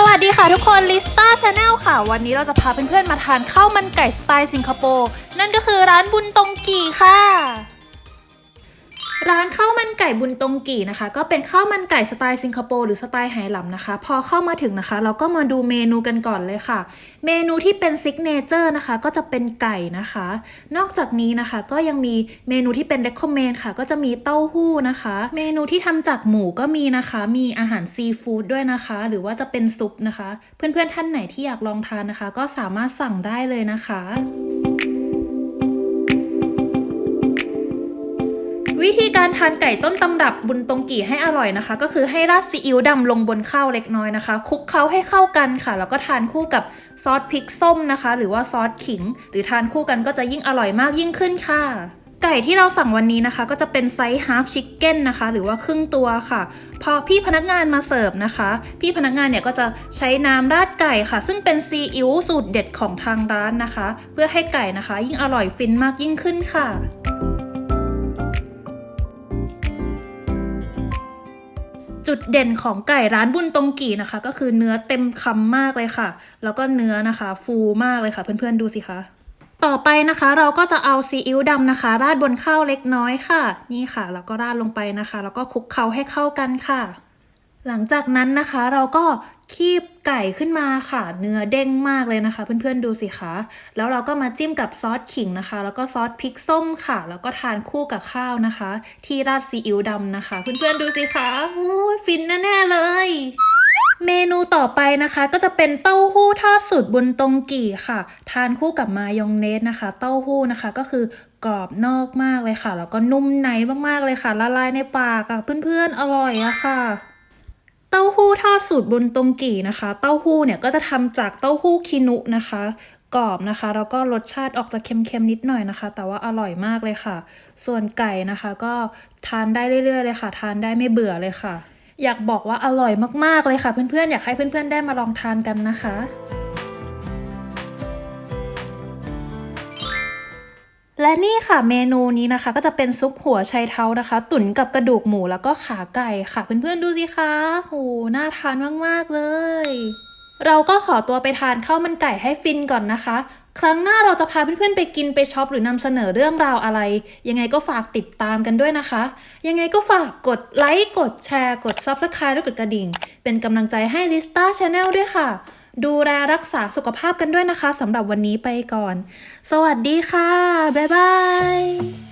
สวัสดีค่ะทุกคนลิสต้าชาแนลค่ะ วันนี้เราจะพาเพื่อนๆมาทานข้าวมันไก่สไตล์สิงคโปร์นั่นก็คือร้านบุญตงกีค่ะ ร้านข้าวมันไก่บุญตงกี่นะคะ ก็เป็นข้าวมันไก่สไตล์สิงคโปร์หรือสไตล์ไหหลำนะคะ พอเข้ามาถึงนะคะ เราก็มาดูเมนูกันก่อนเลยค่ะ เมนูที่เป็นซิกเนเจอร์นะคะ ก็จะเป็นไก่นะคะ นอกจากนี้นะคะ ก็ยังมีเมนูที่เป็น recommend ค่ะ ก็จะมีเต้าหู้นะคะ เมนูที่ทำจากหมูก็มีนะคะ มีอาหารซีฟู้ดด้วยนะคะ หรือว่าจะเป็นซุปนะคะ เพื่อนๆท่านไหนที่อยากลองทานนะคะ ก็สามารถสั่งได้เลยนะคะ ธีการทานไก่ต้นตำรับบุญตงกี่ให้อร่อยนะคะ ก็คือให้ราดซีอิ๊วดำลงบนข้าวเล็กน้อยนะคะคลุกเคล้าให้เข้ากันค่ะ แล้วก็ทานคู่กับซอสพริกส้มนะคะ หรือว่าซอสขิง หรือทานคู่กันก็จะยิ่งอร่อยมากยิ่งขึ้นค่ะไก่ที่เราสั่งวันนี้นะคะ ก็จะเป็นไซส์ฮา f ชิคเก้นนะคะ หรือว่าครึ่งตัวค่ะ พอพี่พนักงานมาเสิร์ฟนะคะ พี่พนักงานเนี่ยก็จะใช้น้ำราดไก่ค่ะ ซึ่งเป็นซีอิ๊วสูตรเด็ดของทางร้านนะคะ เพื่อให้ไก่นะคะ ยิ่งอร่อยฟินมากยิ่งขึ้นค่ะ จุดเด่นของไก่ร้านบุญตรงกีนะคะ ก็คือเนื้อเต็มคำมากเลยค่ะ แล้วก็เนื้อนะคะ ฟูมากเลยค่ะ เพื่อนๆดูสิคะต่อไปนะคะเราก็จะเอาซีอิ๊วดำนะคะ ราดบนข้าวเล็กน้อยค่ะ นี่ค่ะ แล้วก็ราดลงไปนะคะ แล้วก็คลุกเคล้าให้เข้ากันค่ะ หลังจากนั้นนะคะเราก็คีบไก่ขึ้นมาค่ะ เนื้อเด้งมากเลยนะคะ เพื่อนๆดูสิคะแล้วเราก็มาจิ้มกับซอสขิงนะคะ แล้วก็ซอสพริกส้มค่ะ แล้วก็ทานคู่กับข้าวนะคะ ที่ราดซีอิ๊วดำนะคะ เพื่อนๆดูสิคะโอ้ยฟินแน่ๆเลยเมนูต่อไปนะคะก็จะเป็นเต้าหู้ทอดสูตรบุญตรงกี่ค่ะ ทานคู่กับมายองเนสนะคะ เต้าหู้นะคะก็คือกรอบนอกมากเลยค่ะ แล้วก็นุ่มในมากๆเลยค่ะ ละลายในปากอะเพื่อนๆอร่อยอะค่ะ เต้าหู้ทอดสูตรบนตรงกี่นะคะ เต้าหู้เนี่ยก็จะทำจากเต้าหู้คินุนะคะ กรอบนะคะ แล้วก็รสชาติออกจะเค็มๆนิดหน่อยนะคะ แต่ว่าอร่อยมากเลยค่ะ ส่วนไก่นะคะ ก็ทานได้เรื่อยๆเลยค่ะ ทานได้ไม่เบื่อเลยค่ะ อยากบอกว่าอร่อยมากๆเลยค่ะ เพื่อนๆอยากให้เพื่อนๆได้มาลองทานกันนะคะ และนี่ค่ะเมนูนี้นะคะ ก็จะเป็นซุปหัวไชเท้านะคะ ตุ๋นกับกระดูกหมูแล้วก็ขาไก่ค่ะ เพื่อนๆดูสิคะโหน่าทานมากๆเลย เราก็ขอตัวไปทานข้าวมันไก่ให้ฟินก่อนนะคะ ครั้งหน้าเราจะพาเพื่อนๆไปกินไปช็อปหรือนำเสนอเรื่องราวอะไร ยังไงก็ฝากติดตามกันด้วยนะคะ ยังไงก็ฝากกดไลค์กดแชร์ กด Subscribe และกดกระดิ่ง เป็นกำลังใจให้ลิสต้าชาแนลด้วยค่ะ ดูแลรักษาสุขภาพกันด้วยนะคะสำหรับวันนี้ไปก่อน สวัสดีค่ะ บ๊ายบาย